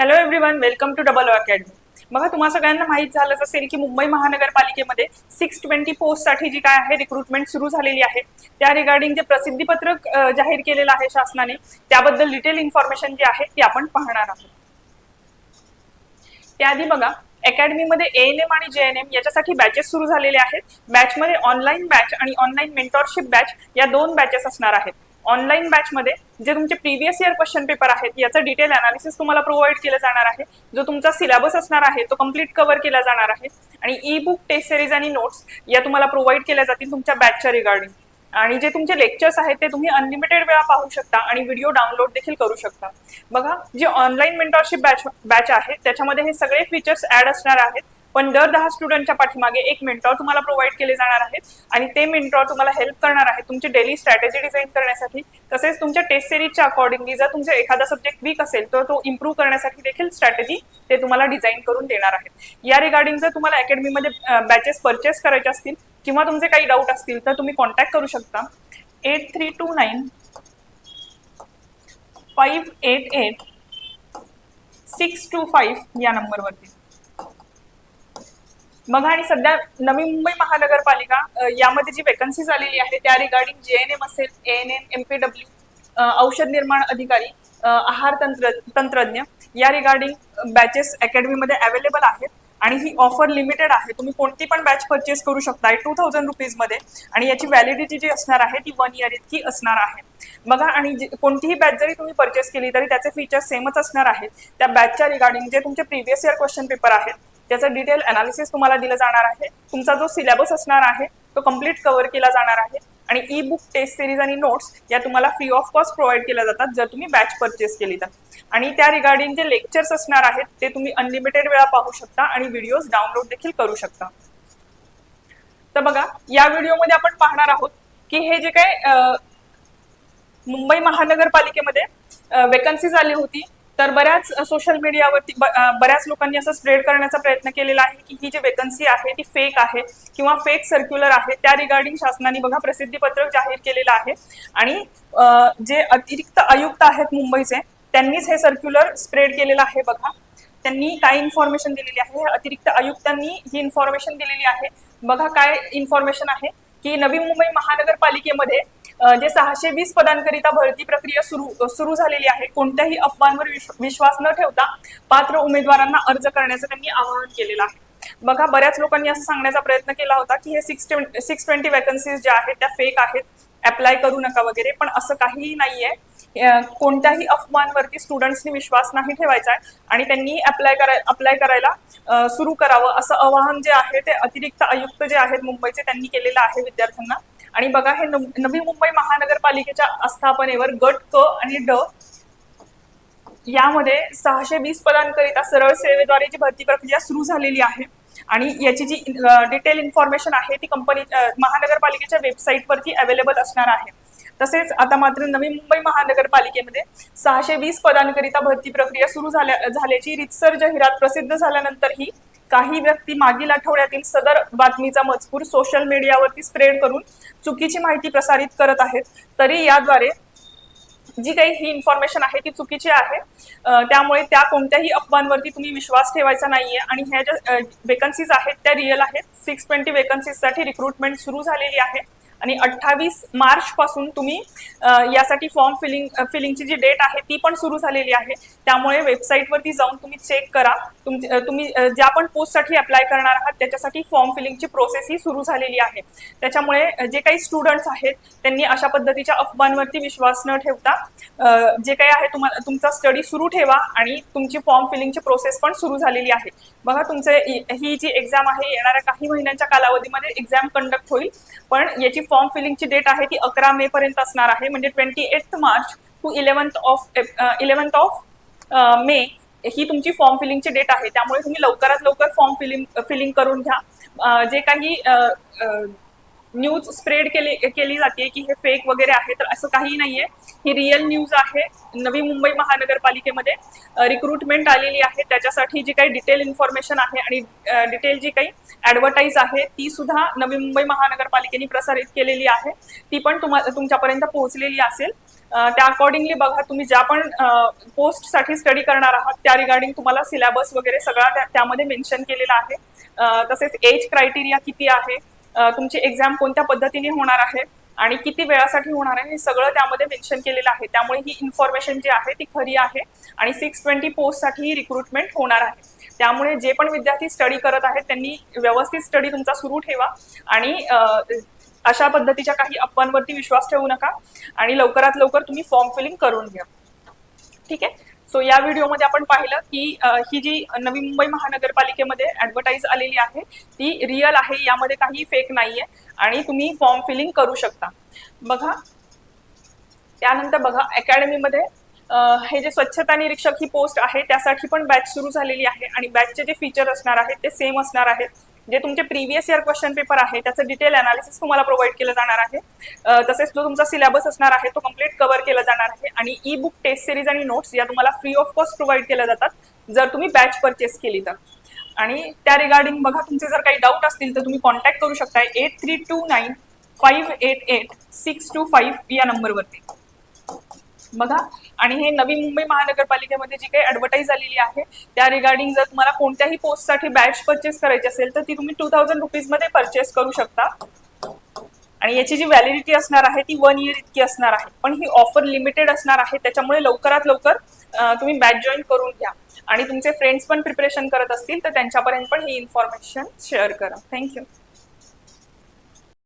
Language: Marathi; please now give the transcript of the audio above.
Hello everyone welcome to double academy बघा तुम्हाला सगळ्यांना माहीत झालंच असेल की मुंबई महानगरपालिकेमध्ये सिक्स ट्वेंटी पोस्टसाठी जी काय आहे रिक्रुटमेंट सुरू झालेली आहे. त्या रिगार्डिंग जे प्रसिद्धीपत्रक जाहीर केलेलं आहे शासनाने त्याबद्दल डिटेल इन्फॉर्मेशन जी आहे ती आपण पाहणार आहोत. त्याआधी बघा अकॅडमीमध्ये ए एन एम आणि जे एन एम याच्यासाठी बॅचेस सुरू झालेले आहेत. बॅचमध्ये ऑनलाईन बॅच आणि ऑनलाईन मेंटॉरशिप बॅच या दोन बॅचेस असणार आहेत. ऑनलाईन बॅचमध्ये जे तुमचे प्रिव्हियस इयर क्वेश्चन पेपर आहेत याचं डिटेल अनालिसिस तुम्हाला प्रोव्हाइड केलं जाणार आहे. जो तुमचा सिलेबस असणार आहे तो कंप्लीट कव्हर केला जाणार आहे. आणि ई बुक टेस्ट सिरीज आणि नोट्स या तुम्हाला प्रोव्हाइड केल्या जातील तुमच्या बॅचच्या रिगार्डिंग आणि जे तुमचे लेक्चर्स आहेत ते तुम्ही अनलिमिटेड वेळा पाहू शकता आणि व्हिडिओ डाउनलोड देखील करू शकता. बघा जे ऑनलाईन मेंटॉरशिप बॅच बॅच आहे त्याच्यामध्ये हे सगळे फीचर्स ऍड असणार आहेत. पण दर दहा स्टुडंटच्या पाठीमागे एक मेंटॉर तुम्हाला प्रोव्हाइड केले जाणार आहेत. आणि ते मेंटॉर तुम्हाला हेल्प करणार आहे तुमची डेली स्ट्रॅटेजी डिझाईन करण्यासाठी. तसेच तुमच्या टेस्ट सिरीजच्या अकॉर्डिंगली जर तुमचा एखादा सब्जेक्ट वीक असेल तर तो इम्प्रूव्ह करण्यासाठी देखील स्ट्रॅटेजी ते तुम्हाला डिझाईन करून देणार आहेत. या रिगार्डिंग जर तुम्हाला अकॅडमीमध्ये बॅचेस परचेस करायचे असतील किंवा तुमचे काही डाऊट असतील तर तुम्ही कॉन्टॅक्ट करू शकता. Eight three two nine five eight eight six two five या नंबरवरती मग आणि सध्या नवी मुंबई महानगरपालिका यामध्ये जी वेकन्सी झालेली आहे त्या रिगार्डिंग जे एन एम असेल A N M M P W औषध निर्माण अधिकारी आहार तंत्र तंत्रज्ञ या रिगार्डिंग बॅचेस अकॅडमीमध्ये अवेलेबल आहेत. आणि ही ऑफर लिमिटेड आहे. तुम्ही कोणती पण बॅच परचेस करू शकता टू थाउजंड रुपीजमध्ये आणि याची व्हॅलिडिटी जी असणार आहे ती वन इयर इतकी असणार आहे. बघा आणि कोणतीही बॅच जरी तुम्ही परचेस केली तरी त्याचे फीचर्स सेमच असणार आहेत. त्या बॅचच्या रिगार्डिंग जे तुमचे प्रिव्हियस इयर क्वेश्चन पेपर आहेत त्याचं डिटेल अनालिसिस तुम्हाला दिलं जाणार आहे. तुमचा जो सिलेबस असणार आहे तो कंप्लीट कव्हर केला जाणार आहे. आणि ई बुक टेस्ट सिरीज आणि नोट्स या तुम्हाला फ्री ऑफ कॉस्ट प्रोव्हाइड केल्या जातात जर तुम्ही बॅच परचेस केली तर. आणि त्या रिगार्डिंग जे लेक्चर्स असणार आहेत ते तुम्ही अनलिमिटेड वेळा पाहू शकता आणि व्हिडिओज डाउनलोड देखील करू शकता. तर बघा या व्हिडिओमध्ये आपण पाहणार आहोत की हे जे काय मुंबई महानगरपालिकेमध्ये वेकन्सीज आली होती. तर बऱ्याच सोशल मीडियावरती ब- बऱ्याच लोकांनी असं स्प्रेड करण्याचा प्रयत्न केलेला आहे की ही जी वेकन्सी आहे ती फेक आहे किंवा फेक सर्क्युलर आहे त्या रिगार्डिंग शासनाने बघा प्रसिद्धीपत्रक जाहीर केलेलं आहे. आणि जे अतिरिक्त आयुक्त आहेत मुंबईचे त्यांनीच हे सर्क्युलर स्प्रेड केलेलं आहे बघा. त्यांनी काय इन्फॉर्मेशन दिलेली आहे? हे अतिरिक्त आयुक्तांनी ही इन्फॉर्मेशन दिलेली आहे. बघा काय इन्फॉर्मेशन आहे की नवी मुंबई महानगरपालिकेमध्ये जे सहाशे वीस पदांकरिता भरती प्रक्रिया सुरू सुरू झालेली आहे कोणत्याही अफवांवर विश्वास न ठेवता पात्र उमेदवारांना अर्ज करण्याचं त्यांनी आवाहन केलेलं आहे. बघा बऱ्याच लोकांनी असं सांगण्याचा प्रयत्न केला होता की हे सिक्स सिक्स ट्वेंटी वॅकन्सीज ज्या आहेत त्या फेक आहेत अप्लाय करू नका वगैरे पण असं काहीही नाहीये. कोणत्याही अफवांवरती स्टुडंट्सनी विश्वास नाही ठेवायचा आहे आणि त्यांनी अप्लाय कराय अप्लाय करायला सुरू करावं असं आवाहन जे आहे ते अतिरिक्त आयुक्त जे आहेत मुंबईचे त्यांनी केलेलं आहे विद्यार्थ्यांना. आणि बघा हे नव- नवी मुंबई महानगरपालिकेच्या आस्थापनेवर गट क आणि ड यामध्ये सहाशे वीस पदांकरिता सरळ सेवेद्वारे जी भरती प्रक्रिया सुरू झालेली आहे आणि याची जी डिटेल इन्फॉर्मेशन आहे ती कंपनी महानगरपालिकेच्या वेबसाईटवरती अवेलेबल असणार आहे. तसेच आता मात्र नवी मुंबई महानगरपालिकेमध्ये सहाशे वीस पदांकरिता भरती प्रक्रिया सुरू झाल्या झाल्याची रितसर जाहिरात प्रसिद्ध झाल्यानंतरही काही व्यक्ती मागील आठवड्यातील सदर बातमीचा मजकूर सोशल मीडियावरती स्प्रेड करून चुकीची माहिती प्रसारित करत आहेत. तरी याद्वारे जी काही ही इन्फॉर्मेशन आहे ती चुकीची आहे. त्यामुळे त्या कोणत्याही अफवांवरती तुम्ही विश्वास ठेवायचा नाहीये आणि ह्या ज्या वेकन्सीज आहेत त्या रिअल आहेत. सिक्स ट्वेंटी वेकन्सीजसाठी रिक्रुटमेंट सुरू झालेली आहे. आणि अठ्ठावीस मार्च पासून तुम्ही यासाठी फॉर्म फिलिंग फिलिंगची जी डेट आहे ती पण सुरू झालेली आहे. त्यामुळे वेबसाईटवरती जाऊन तुम्ही चेक करा. तुमचे तुम्ही ज्या पण पोस्टसाठी अप्लाय करणार आहात त्याच्यासाठी फॉर्म फिलिंगची प्रोसेस ही सुरू झालेली आहे. त्याच्यामुळे जे काही स्टुडंट्स आहेत त्यांनी अशा पद्धतीच्या अफवांवरती विश्वास न ठेवता जे काही आहे तुम्हाला तुमचा स्टडी सुरू ठेवा आणि तुमची फॉर्म फिलिंगची प्रोसेस पण सुरू झालेली आहे. बघा तुमचे ही जी एक्झाम आहे येणाऱ्या काही महिन्यांच्या कालावधीमध्ये एक्झाम कंडक्ट होईल. पण याची फॉर्म फिलिंगची डेट आहे ती अकरा मे पर्यंत असणार आहे. म्हणजे twenty eight March to eleventh of eleventh of May ही तुमची फॉर्म फिलिंगची डेट आहे. त्यामुळे तुम्ही लवकरात लवकर फॉर्म फिलिंग फिलिंग करून घ्या. जे काही न्यूज स्प्रेड केली केली जाते की हे फेक वगैरे आहे तर असं काही नाहीये. ही रिअल न्यूज आहे. नवी मुंबई महानगरपालिकेमध्ये रिक्रुटमेंट आलेली आहे. त्याच्यासाठी जी काही डिटेल इन्फॉर्मेशन आहे आणि डिटेल जी काही ऍडव्हर्टाईज आहे ती सुद्धा नवी मुंबई महानगरपालिकेने प्रसारित केलेली आहे. ती पण तुम्हाला तुमच्यापर्यंत पोहोचलेली असेल. त्या अकॉर्डिंगली बघा तुम्ही ज्या पण पोस्टसाठी स्टडी करणार आहात त्या रिगार्डिंग तुम्हाला सिलेबस वगैरे सगळा त्या- त्यामध्ये मेन्शन केलेला आहे. तसेच एज क्रायटेरिया किती आहे? तुमची एक्झाम कोणत्या पद्धतीने होणार आहे आणि किती वेळासाठी होणार आहे हे सगळं त्यामध्ये मेन्शन केलेलं आहे. त्यामुळे ही इन्फॉर्मेशन जी आहे ती खरी आहे आणि सिक्स ट्वेंटी पोस्टसाठी ही रिक्रुटमेंट होणार आहे. त्यामुळे जे पण विद्यार्थी स्टडी करत आहेत त्यांनी व्यवस्थित स्टडी तुमचा सुरू ठेवा आणि अशा पद्धतीच्या काही अफवांवरती विश्वास ठेवू नका आणि लवकरात लवकर तुम्ही फॉर्म फिलिंग करून घ्या. ठीक आहे? सो या व्हिडिओमध्ये आपण पाहिलं की ही जी नवी मुंबई महानगरपालिकेमध्ये ऍडव्हर्टाईज आलेली आहे ती रिअल आहे यामध्ये काही फेक नाहीये आणि तुम्ही फॉर्म फिलिंग करू शकता. बघा त्यानंतर बघा अकॅडमीमध्ये हे जे स्वच्छता निरीक्षक ही पोस्ट आहे त्यासाठी पण बॅच सुरू झालेली आहे आणि बॅचचे जे फीचर असणार आहेत ते सेम असणार आहेत. जे तुमचे प्रिव्हियस इयर क्वेश्चन पेपर आहे त्याचं डिटेल अनालिसिस तुम्हाला प्रोव्हाइड केलं जाणार आहे. तसेच जो तुमचा सिलेबस असणार आहे तो कंप्लीट कव्हर केला जाणार आहे. आणि ई बुक टेस्ट सिरीज आणि नोट्स या तुम्हाला फ्री ऑफ कॉस्ट प्रोव्हाइड केल्या जातात जर तुम्ही बॅच परचेस केली तर. आणि त्या रिगार्डिंग बघा तुमचे जर काही डाऊट असतील तर तुम्ही कॉन्टॅक्ट करू शकता eight three two nine five eight eight six two five या नंबरवरती बघा. आणि हे नवी मुंबई महानगरपालिकेमध्ये जी काही ऍडव्हर्टाईज आलेली आहे त्या रिगार्डिंग जर तुम्हाला कोणत्याही पोस्टसाठी बॅच परचेस करायची असेल तर ती तुम्ही टू थाउजंड रुपीजमध्ये परचेस करू शकता. आणि याची जी व्हॅलिडिटी असणार आहे ती वन इयर इतकी असणार आहे. पण ही ऑफर लिमिटेड असणार आहे त्याच्यामुळे लवकरात लवकर तुम्ही बॅच जॉईन करून घ्या. आणि तुमचे फ्रेंड्स पण प्रिपरेशन करत असतील तर त्यांच्यापर्यंत पण ही इन्फॉर्मेशन शेअर करा. Thank you